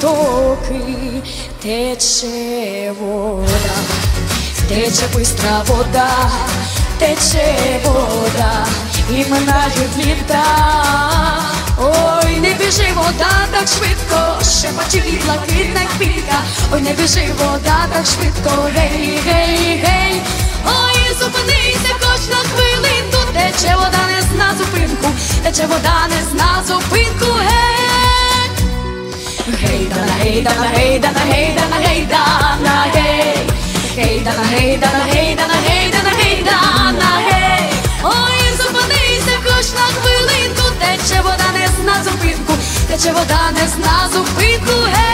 потоки, тече вода, тече бистра вода, тече вода, і минають літа. Ой, не біжи вода так швидко, шепочі блакитна квітка, ой, не біжи вода так швидко, гей, гей, гей, гейдана, гейдана, гейдана, гей. Гейдана, гейдана, гейдана, гейдана, гейдана, гей. Ой, зупинися кош на хвилинку, тече вода не зна зупинку, тече вода не зна зупинку. Гей,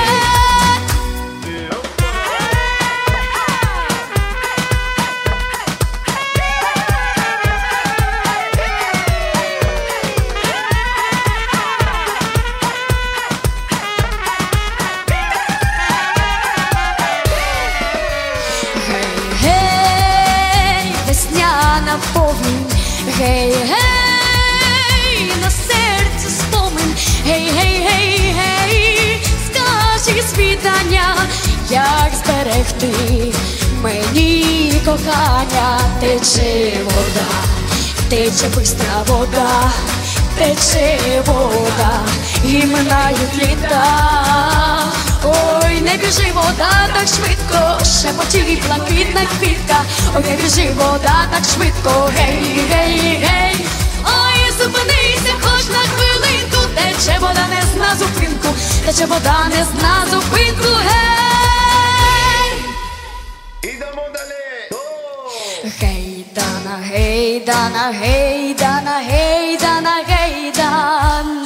гей, гей, на серці спомин, гей, гей, гей, гей, скажи світання, як зберегти мені кохання, тече вода, тече бистра вода, тече вода, і минають літа. Ой, не біжи вода так швидко, шепотів блакитна квітка, ой, не біжи вода так швидко, гей, гей, гей, ой, зупинися хоч на хвилинку, тече вода не зна зупинку, тече вода не зна зупинку, гей. Ідемо далі. Гейдана, гейдана, гейдана, гейдана, гейдана, гей.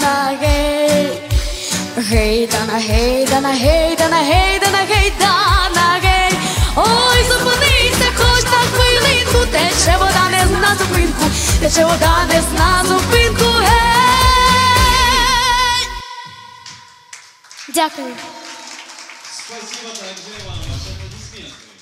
Гейдана, гейдана, гейдана, гейдана, гейдана, гей. Ой, зупинися хоч на хвилинку, тече вода не зна зупинку, тече вода не зна зупинку, гей. Дякую. Спасибо также вам. Ваши аплодисменты.